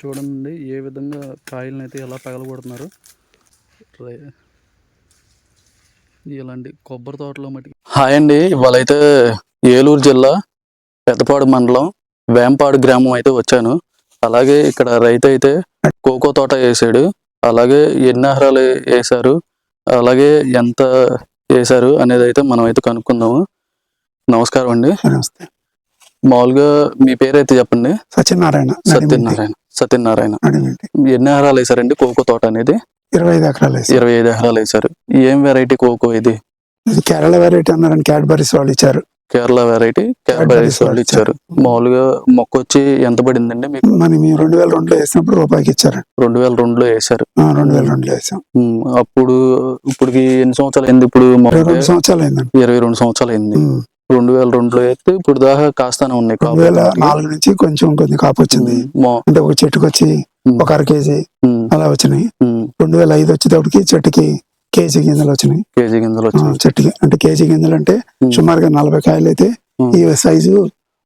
చూడండి ఏ విధంగా కాయలను అయితే ఎలా పగలగొడుతున్నారు. ఇలాంటి కొబ్బరి తోటలో మట్టి హాయ్ అండి ఇవాళైతే ఏలూరు జిల్లా పెద్దపాడు మండలం వేంపాడు గ్రామం అయితే వచ్చాను. అలాగే ఇక్కడ రైతు అయితే కోకో తోట వేసాడు. అలాగే ఎన్ని ఎకరాలు వేశారు అలాగే ఎంత వేశారు అనేది అయితే మనం అయితే కనుక్కుందాము. నమస్కారం అండి. నమస్తే. మామూలుగా మీ పేరు అయితే చెప్పండి. సత్యనారాయణ సత్యనారాయణ. సత్యనారాయణ. ఎన్ని ఎకరాలు వేసారండి కోకో తోట అనేది? ఇరవై ఐదు ఎకరాలు వేసారు. ఇరవై ఐదు ఎకరాలు వేసారు. ఏం వెరైటీ కోకో ఇది? ఇది కేరళ వెరైటీ అన్నారని క్యాడ్బరీస్ వాళ్ళు ఇచ్చారు. కేరళ వెరైటీ క్యాడ్బరీస్ వాళ్ళు ఇచ్చారు. మామూలుగా మొక్క వచ్చి ఎంత పడిందండి మీకు? మనం రెండు వేల రెండులో వేసినప్పుడు రూపాయికి ఇచ్చారు. రెండు వేల రెండులో వేసారు రెండు వేల రెండులో వేసాం. అప్పుడు ఇప్పటికి ఎన్ని సంవత్సరాలు అయింది ఇప్పుడు ఇరవై రెండు సంవత్సరాలు అయిందండి. ఇరవై రెండు సంవత్సరాలు అయింది. రెండు వేల రెండులో అయితే ఇప్పుడు దాకా కాస్తానే ఉన్నాయి రెండు వేల నాలుగు నుంచి కొంచెం కొద్ది కాపు వచ్చింది. అంటే ఒక చెట్టుకు వచ్చి ఒక అర కేజీ అలా వచ్చినాయి. రెండు వేల ఐదు వచ్చేటప్పటికి చెట్టుకి కేజీ గింజలు వచ్చినాయి. కేజీ గింజలు చెట్టుకి అంటే కేజీ గింజలు అంటే. సుమారుగా నలభై కాయలు అయితే. ఈ సైజు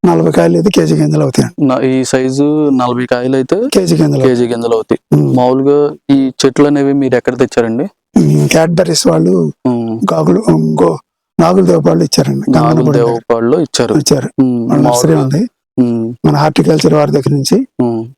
నలభై కాయలు అయితే కేజీ గింజలు అవుతాయి. ఈ సైజు నలభై కాయలు అయితే కేజీ గింజలు కేజీ గింజలు అవుతాయి. మామూలుగా ఈ చెట్లు అనేవి మీరు ఎక్కడ తెచ్చారండి? క్యాడ్బరీస్ వాళ్ళు గాగులు ఇంకో నాగుల దేవపాళ్ళు ఇచ్చారండి. నాగుల దేవపాడులో ఇచ్చారు. ఇచ్చారు. వాళ్ళ నర్సరీ ఉంది. మన హార్టికల్చర్ వారి దగ్గర నుంచి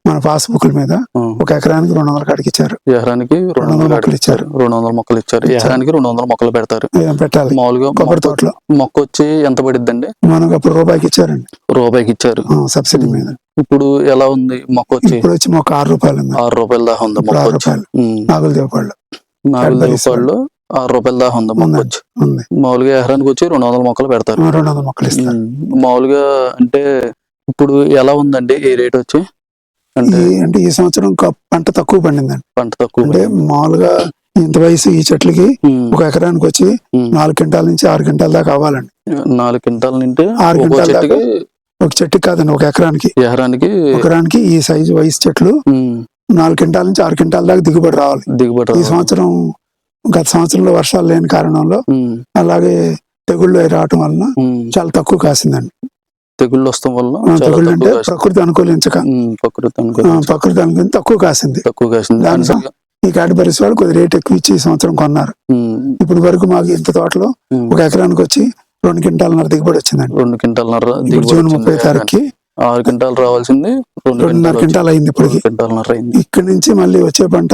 మన పాస్బుక్ల మీద ఉమ్. ఒక ఎకరానికి రెండు వందల కాడికి ఇచ్చారు. ఎకరానికి రెండు వందల మొక్కలు ఇచ్చారు. రెండు వందల మొక్కలు ఇచ్చారు. ఎకరానికి రెండు వందల మొక్కలు పెడతారు. పెట్టాలి. మామూలుగా కొబ్బరి మొక్క- తోటలో. మొక్క వచ్చి ఎంత పడిద్దండి? మనకు అప్పుడు రూపాయికి ఇచ్చారండి. రూపాయికి ఇచ్చారు. సబ్సిడీ మీద. ఇప్పుడు ఎలా ఉంది మొక్క వచ్చి? ఇప్పుడు వచ్చి మాకు ఆరు రూపాయలు ఆరు రూపాయల దాకా ఉంది మొక్క రూపాయలు. నాగుల దేవపాళ్ళు Cadbury's రూపాయలు ఆరు రూపాయల దాకా ఉంది మామూలుగా ఎకరానికి వచ్చి రెండు వందల మొక్కలు పెడతారు. రెండు వందల మొక్కలు మామూలుగా అంటే ఇప్పుడు ఎలా ఉందండి ఈ రేట్ వచ్చి? అంటే ఈ అంటే ఈ సంవత్సరం పంట తక్కువ పండిందండి. పంట తక్కువ అంటే మామూలుగా ఇంత వయసు ఈ చెట్లకి ఒక ఎకరానికి వచ్చి. నాలుగు క్వింటాల నుంచి ఆరు క్వింటాల దాకా అవ్వాలండి. నాలుగు క్వింటాల నుండి ఆరు క్వింటాల ఒక చెట్టుకి కాదండి ఒక ఎకరానికి. ఎకరానికి ఎకరానికి ఈ సైజు వయసు చెట్లు నాలుగు క్వింటాల నుంచి ఆరు క్వింటాల దాకా దిగుబడి రావాలి. దిగుబడి ఈ. సంవత్సరం గత సంవత్సరంలో వర్షాలు లేని కారణంలో అలాగే తెగుళ్ళు రావటం వలన. చాలా తక్కువ కాసిందండి. తెగుళ్ళు వస్తాం వల్ల తెగుళ్ళు అంటే. ప్రకృతి అనుకూలించక. ప్రకృతి ప్రకృతి అనుకూలించి తక్కువ కాసింది. తక్కువ కాసింది. దాని ఈ కాటిబరిస్ వాళ్ళు కొద్ది రేట్ ఎక్కువ ఇచ్చి ఈ సంవత్సరం కొన్నారు. ఉమ్, ఇప్పుడు వరకు మాకు ఇంత తోటలో. ఒక ఎకరానికి వచ్చి రెండు క్వింటాలన్నర దిగుబడి వచ్చిందండి. రెండు క్వింటాలన్నర జూన్ ముప్పై తారీఖుకి ఆరు క్వింటాలు రావాల్సింది రెండు రెండున్నర క్వింటాలు అయింది ఇప్పటికి. క్వింటాలన్నర అయింది. ఇక్కడి నుంచి మళ్ళీ వచ్చే పంట.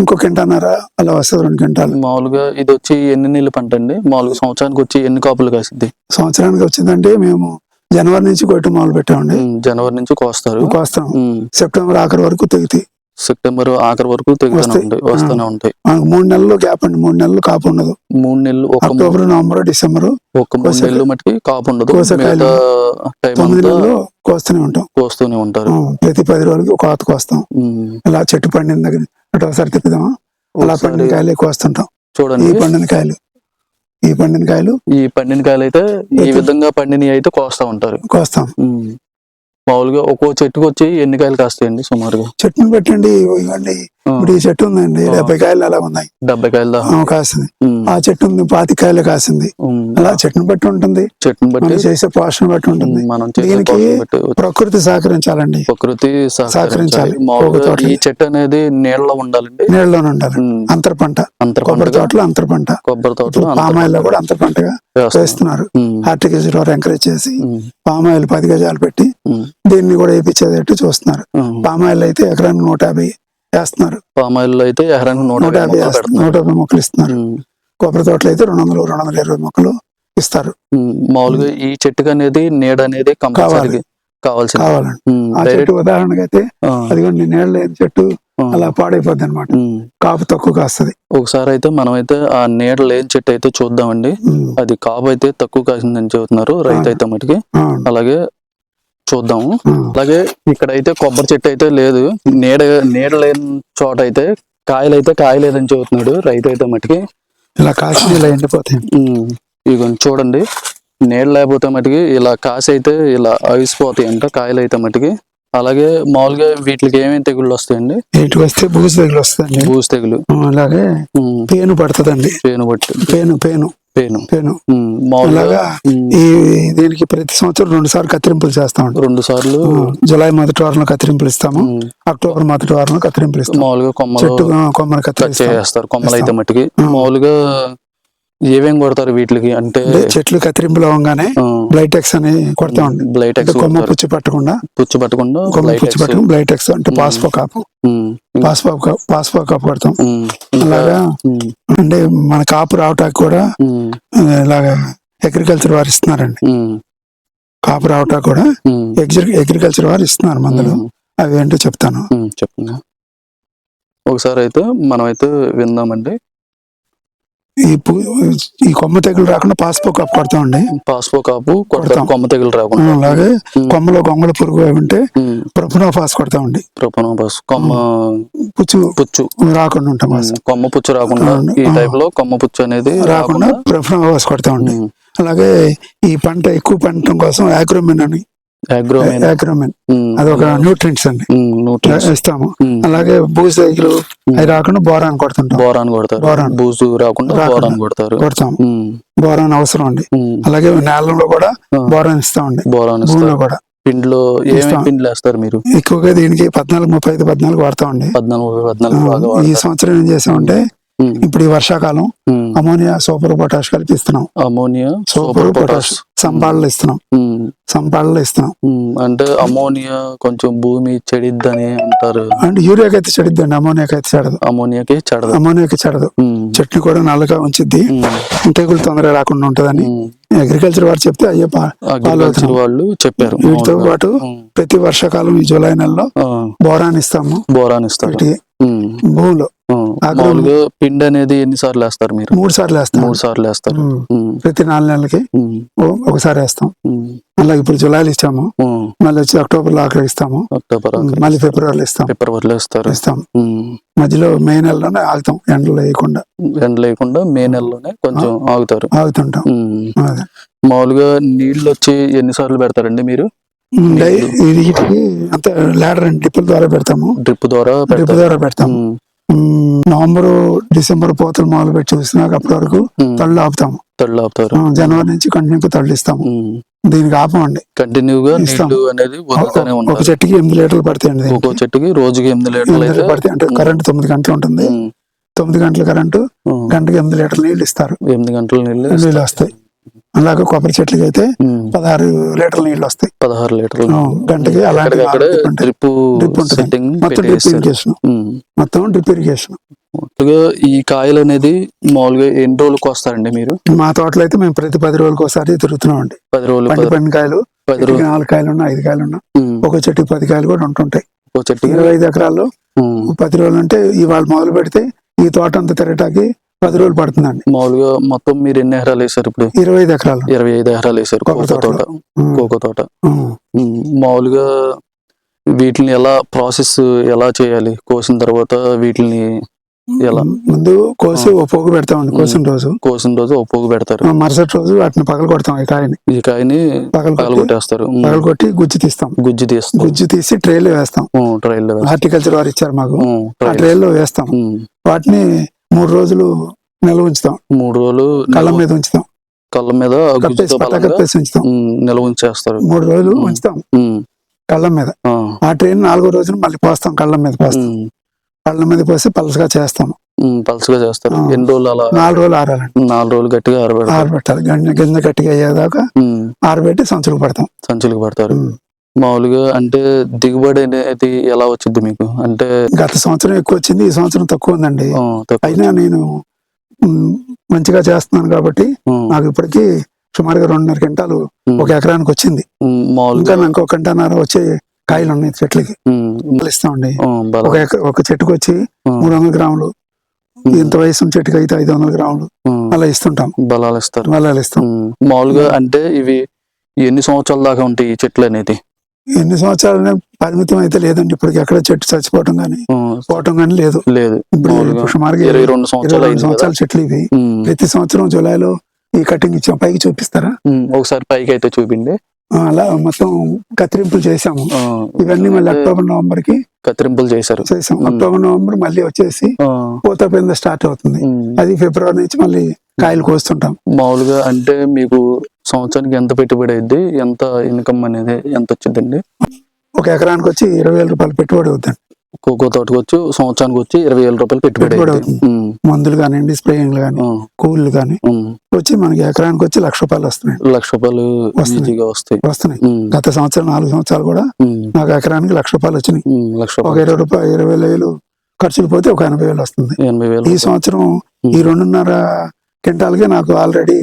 ఇంకో క్వింటాన్నర అలా వస్తుంది రెండు క్వింటాలు. మామూలుగా ఇది వచ్చి ఎన్ని నీళ్ళు పంట అండి? మామూలుగా సంవత్సరానికి వచ్చి ఎన్ని కాపులు కాసిద్ది? సంవత్సరానికి వచ్చిందంటే మేము జనవరి నుంచి కొట్టి మొదలు పెట్టామండి. జనవరి నుంచి కోస్తారు. కోస్తాం. సెప్టెంబర్ ఆఖరి వరకు తెగితాయి. సెప్టెంబర్ ఆఖరి వరకు తెగుతూనే. ఉంటాయి వస్తూనే ఉంటాయి. మూడు నెలలు గ్యాప్ అండి మూడు నెలలు కాపు ఉండదు. మూడు నెలలు అక్టోబర్ నవంబర్ డిసెంబర్ ఒక మూడు నెలలు మటుకి కాపు ఉండదు. తొమ్మిది నెలలు కోస్తూనే ఉంటాం. కోస్తూనే ఉంటారు. ప్రతి పది రోజులకి ఒక కోత కోస్తాం. ఇలా చెట్టు పండిన దగ్గర అటు ఒకసారి తిప్పుదామా? అలా పండిన కాయలే కోస్తుంటాం. ఈ చూడండి పండిన కాయలు. ఈ పండిన కాయలు ఈ పండిన కాయలు అయితే ఈ విధంగా పండినవి అయితే కోస్తా ఉంటారు. కోస్తాం. మామూలుగా ఒక్కో చెట్టుకు వచ్చి ఎన్ని కాయలు కాస్తాయండి సుమారుగా? చెట్టుని పెట్టండి ఇవ్వండి. ఇప్పుడు ఈ చెట్టు ఉందండి. డెబ్బై కాయలు అలా ఉన్నాయి. డెబ్బై కాయలు? కాసింది. ఆ చెట్టు ఉంది పాతి కాయలు కాసింది. అలా చెట్టుని బట్టి ఉంటుంది. చెట్టుని బట్టి చేసే పోషణ బట్టి ఉంటుంది. మనం దీనికి ప్రకృతి సహకరించాలండి. ప్రకృతి సహకరించాలి. ఈ చెట్టు అనేది నీళ్ళలో ఉండాలండి. నీళ్ళలోనే ఉండాలి. అంతర పంట. కొబ్బరి తోటలో అంతర పంట. కొబ్బరి తోటలో పంటగా? కూడా అంతర పంటగా వేస్తాం. వేస్తున్నారు. హార్టికల్చర్ వారు ఎంకరేజ్ చేసి పామాయిల్ పది గజాలు పెట్టి దీన్ని కూడా వేయించేటట్టు చూస్తున్నారు. పామాయిల్ అయితే ఎకరానికి నూట యాభై వేస్తున్నారు. పామాయిల్ అయితే నూట యాభై నూట యాభై మొక్కలు ఇస్తున్నారు. కొబ్బరి తోటలు అయితే రెండు వందలు రెండు వందల ఇరవై మొక్కలు ఇస్తారు. మామూలుగా ఈ చెట్టుకి అనేది నీడ అనేది కంపల్సరీ కావాల్సింది. కావాలండి. చెట్టు ఉదాహరణగా అయితే ఆ, అదిగోండి నీళ్ళ లేని చెట్టు అలా పాడైపోద్ది అనమాట. కాపు తక్కువ కాస్తుంది. ఒకసారి అయితే మనం అయితే ఆ నీడ లేని చెట్టు అయితే చూద్దామండి. అది కాపు అయితే తక్కువ కాసిందని చెబుతున్నారు రైతు అయితే మటుకి. అలాగే చూద్దాము అలాగే ఇక్కడ అయితే కొబ్బరి చెట్టు అయితే లేదు. నీడ నీడ లేని చోట అయితే కాయలు అయితే కాయలేదని చెబుతున్నాడు రైతు అయితే మటుకి. ఇలా కాసి ఇలా ఎండిపోతాయి. ఇదిగోండి చూడండి. నీడ లేకపోతే మటుకి ఇలా కాసి అయితే ఇలా అవిసిపోతాయి అంట కాయలు అయితే మటుకి. అలాగే మామూలుగా వీటికి ఏమేమి తెగుళ్ళు వస్తాయండి? ఇటు వస్తే బూజు దగ్గర వస్తుందండి బూజు తెగులు. అలాగే పేను పడుతుందండి. పేను బట్టి పేను పేను. పేను. పెను. అలాగా ఈ దీనికి ప్రతి సంవత్సరం రెండు సార్లు కత్తిరింపులు చేస్తామండి రెండు సార్లు జూలై మొదటి వారంలో కత్తిరింపులు ఇస్తాము. అక్టోబర్ మొదటి వారంలో కత్తిరింపులు ఇస్తాము మామూలుగా కొమ్మలు చెట్టు కొమ్మలు కట్ కత్తిరిస్తాం చేస్తారు కొమ్మలు అయితే. మట్టికి. మామూలుగా ఏమేం కొడతారు వీటికి? అంటే చెట్లు కత్తిరింపులు అవ్వగానే బ్లైటెక్స్ అని కొడతామండి బ్లైట్ అంటే ఎక్స్ కొమ్మ పుచ్చి పట్టకుండా. పుచ్చు పట్టకుండా కొమ్మ పుచ్చి పట్టకుండా బ్లైటెక్స్ అంటే. పాస్పో కాపు. పాస్పో కాపు పాస్పో కాపు కొడతాం. అలాగా? అంటే మన కాపు రావటానికి కూడా ఇలాగా అగ్రికల్చర్ వారు ఇస్తున్నారండి. కాపు రావటానికి కూడా అగ్రికల్చర్ వారు ఇస్తున్నారు మందులు. అవి ఏంటో చెప్తాను. చెప్పండి ఒకసారి అయితే మనం అయితే విందామండి. ఈ పు- ఈ కొమ్మ తెగులు రాకుండా పాస్పో కాపు కొడతామండి. పాస్పో కాపు కొడతాం. కొమ్మ తెగులు రాకుండా. అలాగే కొమ్మలో గొంగళ పురుగు ఉంటే ఉమ్, ప్రొఫనోఫాస్ కొడతామండి. ప్రొపనోపాస్ కొమ్మ పుచ్చు. పుచ్చు. రాకుండా ఉంటాం కొమ్మ పుచ్చు రాకుండా. ఈ. టైప్లో కొమ్మ పుచ్చు అనేది రాకుండా ప్రొఫనోఫాస్ కొడతామండి. ఉమ్, అలాగే ఈ పంట ఎక్కువ పండటం కోసం యాక్రోమిన్ అని అగ్రోమెన్ ఉమ్, అదొక న్యూట్రియంట్స్ అండి. Nutrients. ఇస్తాము. ఉమ్, అలాగే భూసైకిలు అవి రాకుండా బోరాన్ కొడుతుంటాం. బోరాన్ కొడతారు. బోరాన్. బూజు రాకుండా. బోరాన్ కొడతారు. కొడతాం బోరాన్ అవసరం అండి. అలాగే నేలలో కూడా. బోరాన్ ఇస్తామండి. బోరాన్ భూమిలో కూడా. పిండిలో ఏమేమి. పిండిలు వేస్తారు మీరు? ఎక్కువగా దీనికి పద్నాలుగు ముప్పై ఐదు పద్నాలుగు వాడతామండి. పద్నాలుగు ఆ, పద్నాలుగు ఈ సంవత్సరం ఏం చేసామంటే ఇప్పుడు ఈ వర్షాకాలం ఉమ్, అమోనియా సూపర్ పొటాష్ కలిపి ఇస్తున్నాం అమోనియా సూపర్ సూపర్ పొటాష్ సంపాళ్ళలో ఇస్తున్నాం. ఉమ్, సంపాళ్ళలో ఇస్తున్నాం. అంటే అమోనియా కొంచెం భూమి చెడిద్దని అంటారు. అంటే యూరియాకి అయితే చెడిద్దండి అమోనియాకి అయితే చెడదు. అమోనియాకి చెడదు. అమోనియాకి చెడదు. చెట్టు కూడా నల్లగా ఉంచిద్ది. తెగులు తొందరగా రాకుండా ఉంటుందని. అగ్రికల్చర్ వారు చెప్తే అయ్యే వాళ్ళు చెప్పారు. వీటితో. పాటు ప్రతి వర్షాకాలం ఈ జూలై నెలలో బోరాన్ ఇస్తాము. బోరాన్ ఉమ్, భూమిలో. మామూలుగా పిండి అనేది ఎన్నిసార్లు వేస్తారు మీరు? మూడు సార్లు వేస్తాం. మూడు సార్లు వేస్తారు. ప్రతి నాలుగు నెలలకి ఒకసారి వేస్తాం. మళ్ళీ ఇప్పుడు జూలైలో ఇస్తాము. మళ్ళీ వచ్చి అక్టోబర్లో ఆఖరికి ఇస్తాము. అక్టోబర్ మళ్ళీ ఫిబ్రవరిలో ఇస్తాం. ఫిబ్రవరిలో ఇస్తారు ఇస్తాం. మధ్యలో మే నెలలోనే ఆగుతాం. ఎండలు వేయకుండా. ఎండ లేకుండా మే నెలలోనే కొంచెం ఆగుతారు. ఆగుతుంటాం. మామూలుగా నీళ్ళు వచ్చి ఎన్నిసార్లు పెడతారండి మీరు? వీటికి అంత లేడర్ అండి. ద్వారా పెడతాము. డ్రిప్ ద్వారా డ్రిప్ ద్వారా పెడతాము నవంబర్ డిసెంబర్ పోతలు మొదలు పెట్టి చూసినాక అప్పటి వరకు. తళ్ళు ఆపుతాము. తళ్ళు ఆపుతారు. జనవరి నుంచి కంటిన్యూ తళ్ళు ఇస్తాము. దీనికి ఆపమండి. కంటిన్యూగా. నీళ్ళు అనేది ఒక చెట్టుకి ఎనిమిది లీటర్లు పడతాయండి ఒక్కో దీనికి. చెట్టుకి రోజుకి ఎనిమిది లీటర్లు పడతాయి. అంటే కరెంట్ తొమ్మిది గంటలు ఉంటుంది. తొమ్మిది గంటల కరెంటు గంటకి ఎనిమిది లీటర్లు నీళ్ళు ఇస్తారు. ఎనిమిది గంటల నీళ్ళు నీళ్ళు. వస్తాయి. అలాగే కొబ్బరి చెట్లకి అయితే పదహారు లీటర్ల నీళ్ళు వస్తాయి. పదహారు లీటర్లు గంటకి అలాంటి. డ్రిప్ ఉంటుంది. మొత్తం డ్రిప్ ఇరిగేషన్. మొత్తం డ్రిప్ ఇరిగేషన్ ఈ కాయలు అనేది మామూలుగా ఎన్ని రోజులకు వస్తారండి మీరు? మా తోటలో అయితే మేము ప్రతి పది రోజులకు ఒకసారి తిరుగుతున్నాం అండి పది రోజులు పండి పండి కాయలు పది చెట్టుకి రోజులు. నాలుగు కాయలు ఉన్నా ఐదు కాయలు ఉన్నా ఒక చెట్టుకి పది కాయలు కూడా ఉంటుంటాయి. ఇరవై ఐదు ఎకరాల్లో పది రోజులు అంటే ఇవాళ మొదలు పెడితే ఈ తోట అంతా తిరగటానికి పది రోజులు పడుతుందండి. మామూలుగా మొత్తం మీరు ఎన్ని ఎకరాలు వేసారు ఇప్పుడు? ఇరవై ఐదు ఎకరాలు. ఇరవై ఐదు ఎకరాలు వేసారు కోకో తోట. కోకో తోట. మామూలుగా వీటిని ఎలా ప్రాసెస్ ఎలా చేయాలి? కోసిన తర్వాత వీటిని ఎలా? ముందు కోసి పోగు పెడతామండి కోసిన రోజు. కోసిన రోజు ఒక పోగు పెడతారు మరుసటి రోజు వాటిని పగల కొడతాం ఈ కాయని. ఈ కాయని పగల కొట్టి పగలగొట్టేస్తారు. ఉమ్, పగల కొట్టి గుజ్జు తీస్తాం. గుజ్జు తీస్తారు గుజ్జు తీసి ట్రేలో వేస్తాం. ట్రైల్ హార్టికల్చర్ వారు ఇచ్చారు మాకు. ఆ ట్రేలో వేస్తాం. వాటిని మూడు రోజులు నిల్వ ఉంచుతాం. మూడు రోజులు కళ్ళ మీద ఉంచుతాం. కళ్ళ మీద కప్పేసి ఉంచుతాం. నిల్వ ఉంచేస్తారు. మూడు రోజులు. ఉంచుతాం. కళ్ళ మీద. ఆ, ట్రైన్ నాలుగో రోజున మళ్ళీ పోస్తాం కళ్ళ మీద పోస్తాం. కళ్ళ మీద పోసి పలసగా చేస్తాం. ఉమ్, పలుచగా చేస్తారు. ఎన్ని రోజులు అలా నాలుగు రోజులు ఆరాలండి. నాలుగు రోజులు గట్టిగా ఆరబెడతారు. ఆరబెట్టాలి. గంజ గట్టిగా అయ్యేదాకా ఆరబెట్టి సంచులు పడతాం. సంచులకు పడతారు. మామూలుగా అంటే దిగుబడి అనేది ఎలా వచ్చింది మీకు? అంటే గత సంవత్సరం ఎక్కువ వచ్చింది ఈ సంవత్సరం తక్కువ ఉందండి. అయినా నేను మంచిగా చేస్తున్నాను కాబట్టి నాకు ఇప్పటికీ సుమారుగా రెండున్నర క్వింటాలు ఒక ఎకరానికి వచ్చింది. ఇంకా మామూలుగా. నాకు ఒక గంటన్నర వచ్చే కాయలు ఉన్నాయి చెట్లకి. ఇస్తామండి. ఒక ఒక చెట్టుకు వచ్చి మూడు వందల గ్రాములు. ఇంత వయసు చెట్టుకి అయితే ఐదు వందల గ్రాములు అలా ఇస్తుంటాం. బలాలు ఇస్తారు. బలాలు ఇస్తాం. మామూలుగా అంటే ఇవి ఎన్ని సంవత్సరాల దాకా ఉంటాయి ఈ చెట్లు అనేది? ఎన్ని సంవత్సరాలు పరిమితం అయితే లేదండి. ఇప్పటికి ఎక్కడ చెట్టు చచ్చిపోవటం కానీ పోవటం కానీ లేదు. లేదు. ఇప్పుడు సుమారుగా ఇరవై రెండు సంవత్సరాలు చెట్లు ఇవి. ప్రతి సంవత్సరం జూలైలో ఈ కటింగ్ ఇచ్చాం పైకి చూపిస్తారా? ఒకసారి పైకి అయితే చూపిండి. అలా మొత్తం కత్తిరింపులు చేశాము. ఆ, ఇవన్నీ మళ్ళీ అక్టోబర్ నవంబర్కి కత్తిరింపులు చేశారు. చేసాం. అక్టోబర్ నవంబర్ మళ్ళీ వచ్చేసి పూత పింద స్టార్ట్ అవుతుంది. అది ఫిబ్రవరి నుంచి మళ్ళీ కాయలు కోస్తుంటాం. మామూలుగా అంటే మీకు సంవత్సరానికి ఎంత పెట్టుబడి అయింది ఎంత ఇన్కమ్ అనేది ఎంత వచ్చిందండి ఒక ఎకరానికి వచ్చి ఇరవై వేల రూపాయలు పెట్టుబడి అవుతుంది. కోకో తోటకు వచ్చి సంవత్సరానికి వచ్చి ఇరవై వేల రూపాయలు పెట్టుబడి మందులు కానివ్వండి స్ప్రేయింగ్లు కానీ కూలీలు కానీ. వచ్చి మనకి ఎకరానికి వచ్చి లక్ష రూపాయలు వస్తున్నాయి. లక్ష రూపాయలు వస్తాయి. వస్తున్నాయి. గత సంవత్సరం నాలుగు సంవత్సరాలు కూడా నాకు ఎకరానికి లక్ష రూపాయలు వచ్చినాయి. ఒక ఇరవై రూపాయలు ఇరవై వేలు ఖర్చులు పోతే ఒక ఎనభై వేలు వస్తుంది. ఎనభై వేలు ఈ సంవత్సరం ఈ రెండున్నర క్వింటాల్కి నాకు ఆల్రెడీ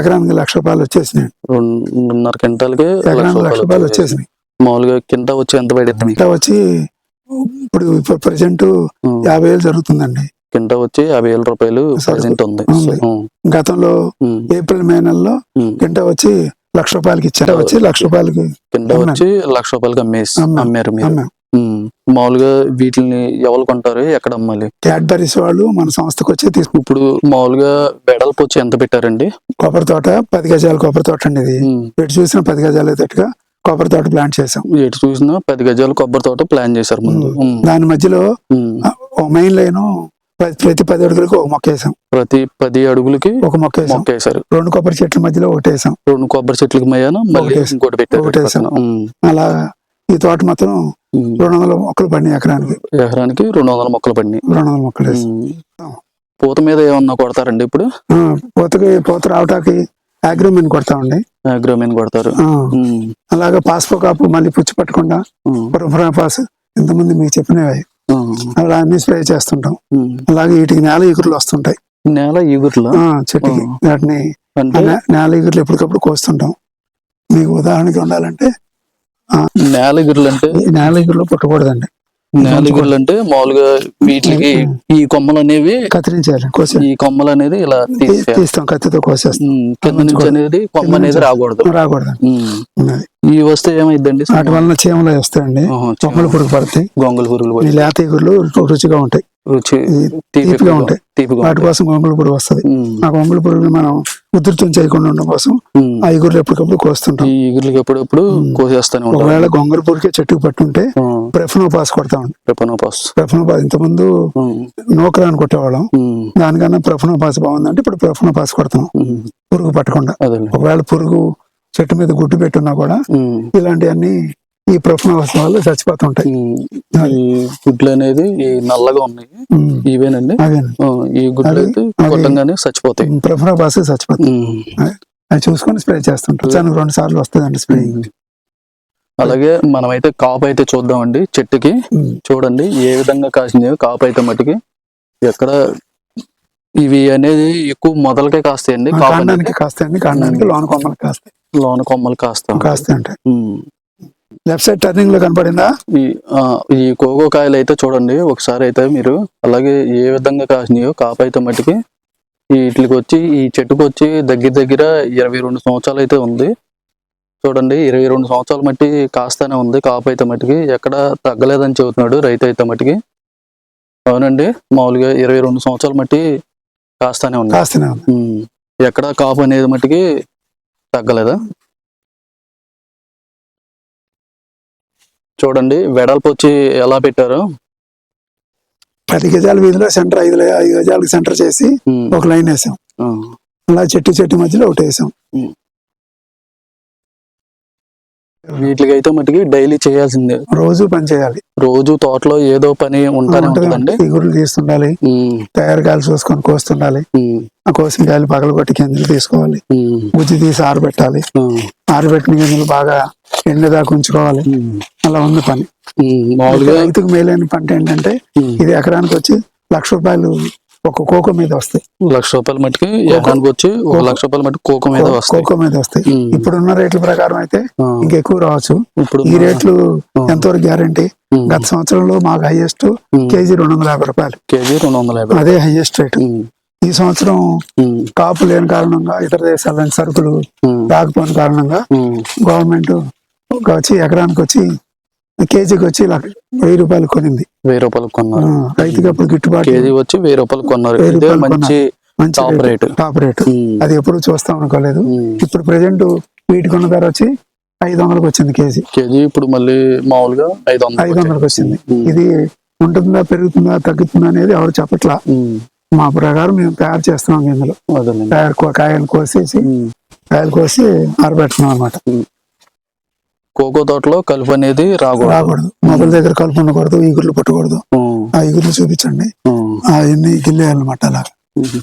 ఎకరానికి లక్ష రూపాయలు వచ్చేసినాయి. రెండున్నర క్వింటాలకి లక్ష ఎకరానికి లక్ష రూపాయలు రూపాయలు వచ్చేసి వచ్చేసినాయి. మామూలుగా కింద వచ్చి ఎంత పడింది? ఇంకా వచ్చి ఇప్పుడు ప్రజెంట్ యాభై వేలు జరుగుతుందండి. కింద వచ్చి యాభై వేల రూపాయలు ప్రజెంట్ ఉంది. గతంలో ఏప్రిల్ మే నెలలో. కింట వచ్చి లక్ష రూపాయలకి ఇచ్చారు. వచ్చి లక్ష రూపాయలకి కింద. వచ్చి లక్ష రూపాయలకి అమ్మేసి. అమ్మారు. మీరు. మామూలుగా వీటిని ఎవరు కొంటారు? ఎక్కడ అమ్మాలి? క్యాడ్బరీస్ వాళ్ళు మన సంస్థకు వచ్చి తీసుకు ఇప్పుడు మామూలుగా వెడల్పు వచ్చి ఎంత పెట్టారండి? కొబ్బరి తోట పది గజాల కొబ్బరి తోట అండి ఇది. ఎటు చూసిన పది గజాలు తట్టుగా కొబ్బరి తోట ప్లాంట్ చేసాం ఎటు చూసినా పది గజాలు కొబ్బరి తోట ప్లాన్ చేశారు ముందు. దాని మధ్యలో మెయిన్ లైన్ ప్రతి పది అడుగులకు ఒక మొక్క వేసాం ప్రతి పది అడుగులకి ఒక మొక్క వేసాం మొక్క వేశారు రెండు కొబ్బరి చెట్ల మధ్యలో ఒకటి వేసాం రెండు కొబ్బరి చెట్లకి ఒకటేసి- ఇంకోటి పెట్టారు అలా ఈ తోట మొత్తం ఉమ్. రెండు వందల మొక్కలు పడినాయి ఎకరానికి. ఎకరానికి రెండు వందల మొక్కలు పడినాయి. రెండు వందల మొక్కలు. పూత మీద ఏమన్నా కొడతారండి ఇప్పుడు? పూతకి పూత రావటానికి అగ్రిమెంట్ కొడతామండి అగ్రోమెన్ కొడతారు. అలాగే పాస్పో కాపు మళ్ళీ పుచ్చి పట్టకుండా పురపురా పాస్ ఇంతమంది మీకు చెప్పినవి అలా అన్ని స్ప్రే చేస్తుంటాం. అలాగే వీటికి నేల ఈగురులు వస్తుంటాయి. నేల ఈగుర్ల? ఆ, చెట్టుకి. వాటిని నేల ఈగురులు ఎప్పటికప్పుడు కోస్తుంటాం. మీకు ఉదాహరణకి ఉండాలంటే నేల ఈగుర్లు అంటే నేల ఈగురులు పుట్టకూడదండి. నేల ఈగుర్లు అంటే మామూలుగా వీటికి ఈ కొమ్మలు అనేవి కత్తిరించాలి కోసే ఈ కొమ్మలు అనేది ఇలా తీస్తాం కత్తితో కోసేస్తాం. కింద నుంచి అనేది కొమ్మ అనేది రాకూడదు. అది. ఈ వస్తే ఏమైందండి వాటి వలన చీమలు వస్తాయండి. కొమ్మలు పురుగు పడతాయి. గొంగళి పురుగులు లేత ఈగురులు రుచిగా ఉంటాయి. రుచి తీపిగా ఉంటాయి. వాటి. కోసం గొంగళి పురుగు వస్తది. ఆ గొంగళి పురుగుని మనం ఉధృతం చేయకుండా ఉండడం కోసం. ఆ ఈగురులు ఎప్పటికప్పుడు కోస్తుంటాం. ఈ ఈగుర్లకి ఎప్పుడెప్పుడు. కోసేస్తానే ఒకవేళ గొంగళి పురుగుకే చెట్టుకు పట్టుంటే ప్రెఫనోపాస్ పెపనోపాస్ ప్రఫనోపాస్ ఇంతకుముందు నోకరా అని కొట్టేవాళ్ళం. దానికన్నా ప్రఫనోపాస్ బాగుందంటే ఇప్పుడు ప్రఫనోపాస్ కొడతాం. పురుగు పట్టకుండా. ఒకవేళ పురుగు చెట్టు మీద గుడ్డు పెట్టున్నా కూడా ఇలాంటివన్నీ ఈ ప్రఫనోపాస్ వల్ల చచ్చిపోతుంటాయి. గుడ్లు అనేది నల్లగా ఉన్నాయి. ఇవేనండి? ఈ గుడ్లు అయితే కొట్టంగానే చచ్చిపోతాయి. ప్రఫనోపాస్ చచ్చిపోతాయి. అది చూసుకొని స్ప్రే చేస్తుంటాం. వచ్చానికి రెండు సార్లు వస్తుందండి స్ప్రే. అలాగే మనమైతే కాపు అయితే చూద్దామండి చెట్టుకి. చూడండి ఏ విధంగా కాసింది కాపు అయితే మట్టుకి. ఎక్కడ ఇవి అనేది ఎక్కువ మొదలకే కాస్తాయండి కాండానికి కాస్తాయండి కాండానికి లోన కొమ్మలు కాస్తాయి. లోన కొమ్మలు కాస్తా. కాస్తాయి ఉమ్. Left side టర్నింగ్లో కనపడిందా? ఈ కోకో కాయలు అయితే చూడండి ఒకసారి అయితే మీరు అలాగే ఏ విధంగా కాసినాయో కాపు అయితే మట్టుకి. వీటికి వచ్చి ఈ చెట్టుకు వచ్చి దగ్గర దగ్గర ఇరవై రెండు సంవత్సరాలు అయితే ఉంది. చూడండి ఇరవై రెండు సంవత్సరాల మట్టి కాస్తానే ఉంది కాపు అయితే మట్టికి. ఎక్కడ తగ్గలేదని చెబుతున్నాడు రైతు అయితే మట్టికి. అవునండి మామూలుగా ఇరవై రెండు సంవత్సరాల మట్టి కాస్తానే ఉంది. కాస్తూనే. ఎక్కడ కాపు అనేది మట్టికి తగ్గలేదా? చూడండి వెడల్పు వచ్చి ఎలా పెట్టారు? పది గజాల వీధిలో సెంటర్ ఐదు ఐదు గజాలకు సెంటర్ చేసి. ఒక లైన్ వేసాం. అలా చెట్టు చెట్టు మధ్యలో ఒకటి వేసాం. వీటికి అయితే మట్టుకి డైలీ చేయాల్సిందే. రోజు పని చేయాలి. రోజు తోటలో ఏదో పని ఉంటానే ఉంటుందండి. తీస్తుండాలి తయారు కాయలు చూసుకొని కోస్తుండాలి ఆ కోసిన కాయలు పగల కొట్టి గింజలు తీసుకోవాలి గుజ్జు తీసి ఆరబెట్టాలి ఆరబెట్టిన గింజలు బాగా ఎండదాకా ఉంచుకోవాలి. అలా ఉంది పని. రైతుకు మేలైన పంట ఏంటంటే ఇది ఎకరానికి వచ్చి లక్ష రూపాయలు ఒక కోకో మీద వస్తాయి. లక్ష రూపాయల మట్టుకి ఎకరానికి వచ్చి ఒక లక్ష రూపాయల మట్టుకు కోకం మీద వస్తాయి. కోకో మీద వస్తాయి. ఇప్పుడున్న రేట్ల ప్రకారం అయితే ఇంకెక్కువ రావచ్చు. ఇప్పుడు ఈ రేట్లు ఎంతవరకు గ్యారంటీ? గత సంవత్సరంలో మాకు హైయెస్ట్ కేజీ రెండు వందల యాభై రూపాయలు. కేజీ రెండు వందల యాభై. అదే హైయెస్ట్ రేట్ ఈ సంవత్సరం కాపు లేని కారణంగా ఇతర దేశాల సరుకులు రాకపోయిన కారణంగా గవర్నమెంట్ వచ్చి ఎకరానికి వచ్చి కేజీకి వచ్చి వెయ్యి రూపాయలు కొనింది. వెయ్యి రూపాయలు కొన్నారు. రైతుకి అప్పుడు గిట్టుబాటు కేజీ వచ్చి వెయ్యి రూపాయలు కొన్నారు. మంచి మంచి టాప్ రేటు, టాప్ అది ఎప్పుడు చూస్తాం అనుకోలేదు. ఇప్పుడు ప్రజెంట్ వీటికి ఉన్న ధర వచ్చి ఐదు వందలకు వచ్చింది కేజీ. కేజీ ఇప్పుడు మళ్ళీ మామూలుగా ఐదు వందలు ఐదు వందలకు వచ్చింది. ఇది ఉంటుందా పెరుగుతుందా తగ్గుతుందా అనేది ఎవరు చెప్పట్లా. మా ప్రకారం మేము తయారు చేస్తున్నాం ఇందులో. తయారు కాయలు కోసేసి. కాయలు కోసి ఆరబెడుతున్నాం అనమాట కోకో తోటలో కలుపు అనేది రాకూడదు. రాకూడదు. మొదల దగ్గర కలుపు ఉండకూడదు ఈగుర్లు పట్టకూడదు. ఆ. ఈగుర్లు చూపించండి. అవన్నీ గిల్లేయాలన్నమాట అలా. ఇది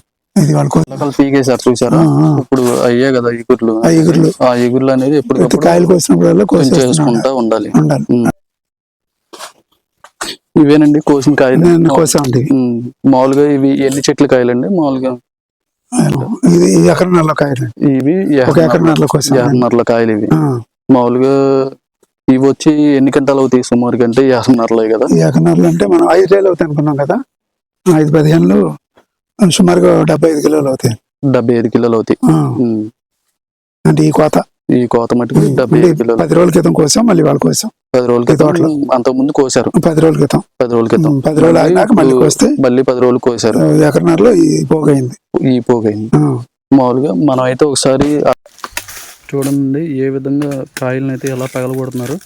చూసారా ఆ, ఆ. ఇప్పుడు అయ్యే కదా ఈగుర్లు. ఆ ఈగుర్లు. ఆ ఈగుర్లు అనేది ఎప్పటికప్పుడు కాయలు కోసినప్పుడల్లా కోసేస్తున్నాం చేసుకుంటా ఉండాలి. ఉండాలి. ఇవేనండి కోసిన కాయలు? కోసా ఉమ్, మామూలుగా ఇవి ఎన్ని చెట్ల కాయలండి? మామూలుగా? ఇది ఎకరన్నరలో కాయలు ఇవి ఒక ఎకరన్నరలో కోసాం. యాభన్నరల కాయలు ఇవి. మామూలుగా ఇవి వచ్చి ఎన్ని గంటలు అవుతాయి సుమారు గంట యాభన్నరలే కదా? ఈ ఎకరన్నరలు అంటే మనం ఐదు రేలు అవుతాయి అనుకున్నాం కదా? ఐదు పదిహేనులు సుమారుగా డెబ్బై ఐదు కిలోలు అవుతాయి. డెబ్బై ఐదు కిలోలు అవుతాయి. అంటే ఈ కోత. ఈ కోత మటుకు డెబ్బై ఐదు కిలోలు. పది రోజుల క్రితం కోసాం మళ్ళీ వాళ్ళు కోసాం. పది రోజుల. క్రితం అంతకు ముందు కోసారు. పది రోజుల క్రితం. పది రోజుల క్రితం. పది రోజులు ఆగినాక మళ్ళీ కోస్తే మళ్ళీ పది రోజులు కోసారు. ఎకరన్నరలో ఈ పోగైంది. ఈ పోగైంది. మామూలుగా మనం అయితే ఒకసారి చూడండి ఏ విధంగా కాయలను అయితే ఎలా పగలగొడుతున్నారు.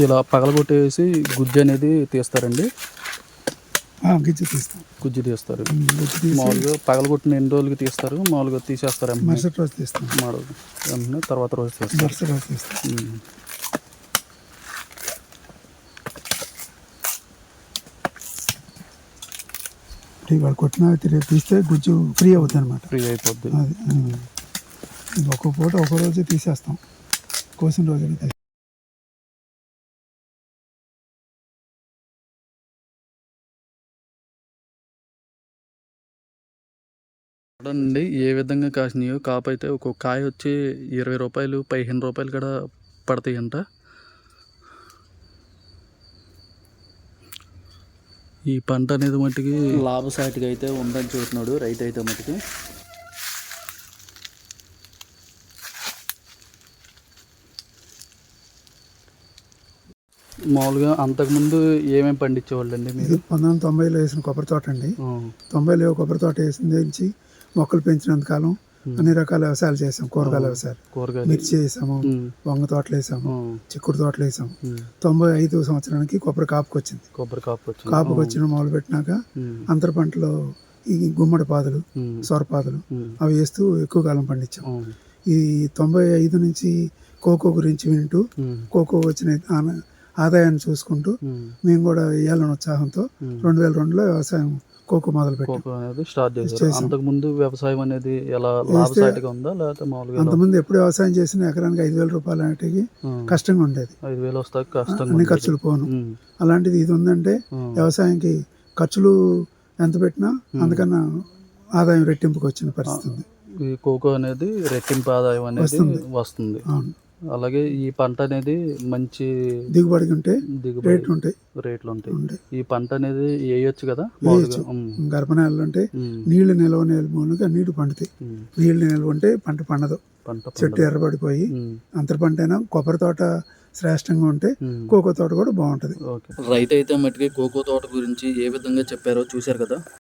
ఇలా పగలగొట్టేసి గుజ్జు అనేది తీస్తారండి. గిజ్జి తీస్తాం. గుజ్జు తీస్తారు. మామూలుగా పగలగొట్టిన ఎన్ని రోజులకి తీస్తారు? మామూలుగా తీసేస్తారు. మరుసటి రోజు తీస్తాం. తర్వాత రోజు తీస్తారు. మరుసటి రోజు తీస్తాం. ఇవాళ కొట్టిన రేపు తీస్తే గుజ్జు ఫ్రీ అవుతుంది అనమాట ఫ్రీ అయిపోద్ది. అది ఒక్కో పూట ఒక్కో రోజు తీసేస్తాం. కోసిన రోజు చూడండి ఏ విధంగా కాసినాయో కాపు అయితే ఒక్కొక్క కాయ వచ్చి ఇరవై రూపాయలు పదిహేను రూపాయలు కూడా పడతాయంట. ఈ పంట అనేది మట్టుకి లాభసాటిగా అయితే ఉందని చూస్తున్నాడు రైతు అయితే మట్టుకి. మామూలుగా అంతకుముందు ఏమేమి పండించేవాళ్ళండి ఇది మీరు పంతొమ్మిది వందల తొంభైలో వేసిన కొబ్బరి తోట అండి. తొంభైలో కొబ్బరి తోట వేసిన నుంచి మొక్కలు పెంచినంత కాలం అన్ని రకాల వ్యవసాయాలు చేసాం. కూరగాయల వ్యవసాయాలు. కూరగాయలు. మిర్చి వేసాము ఉమ్, వంగ తోటలు వేసాము ఆ, చిక్కుడు తోటలు వేసాము. తొంభై ఐదు సంవత్సరానికి కొబ్బరి కాపుకి వచ్చింది కొబ్బరి కాపు కాపుకి వచ్చిన మొదలు పెట్టినాక అంతర పంటలో ఈ గుమ్మడి పాదులు సొరపాదులు అవి వేస్తూ ఎక్కువ కాలం పండించాం. ఉమ్, ఈ తొంభై ఐదు నుంచి కోకో గురించి వింటూ కోకో వచ్చిన ఆదాయాన్ని చూసుకుంటూ మేము కూడా వేయాలని ఉత్సాహంతో. రెండు వేల రెండులో వ్యవసాయం కోకో మొదలు కోకో అనేది స్టార్ట్ చేశారు. అంతకు ముందు వ్యవసాయం అనేది ఎలా లాభసాటిగా ఉందా లేకపోతే మామూలుగా ఎలా? అంతమంది ఎప్పుడు వ్యవసాయం చేసిన ఎకరానికి ఐదు వేల రూపాయలు అనేటివి ఉమ్, కష్టంగా ఉండేది. ఐదు వేలు వస్తాయి కష్టంగా అన్ని. ఖర్చులు పోను. అలాంటిది ఇది ఉందంటే ఉమ్, వ్యవసాయానికి ఖర్చులు ఎంత పెట్టినా అందుకన్నా ఆదాయం రెట్టింపుకి వచ్చిన పరిస్థితి. ఈ కోకో అనేది రెట్టింపు ఆదాయం అనేది వస్తుంది. అలాగే ఈ పంట అనేది మంచి దిగుబడి ఉంటే దిగుబడి రేట్లు ఉంటాయి. రేట్లు ఉంటాయి. ఉంటాయి. ఈ పంట అనేది వేయొచ్చు కదా? గర్భనాలు అంటే ఉమ్, నీళ్ళు నిల్వ మూలంగా నీళ్ళు పండుతాయి. నీళ్ళు నిల్వ ఉంటే పంట పండదు. పంట చెట్టు. ఎర్రబడిపోయి అంతర పంట అయినా కొబ్బరి తోట శ్రేష్టంగా ఉంటే. కోకో తోట కూడా బాగుంటది. ఓకే. రైతు అయితే మట్టుకి కోకో తోట గురించి ఏ విధంగా చెప్పారో చూశారు కదా?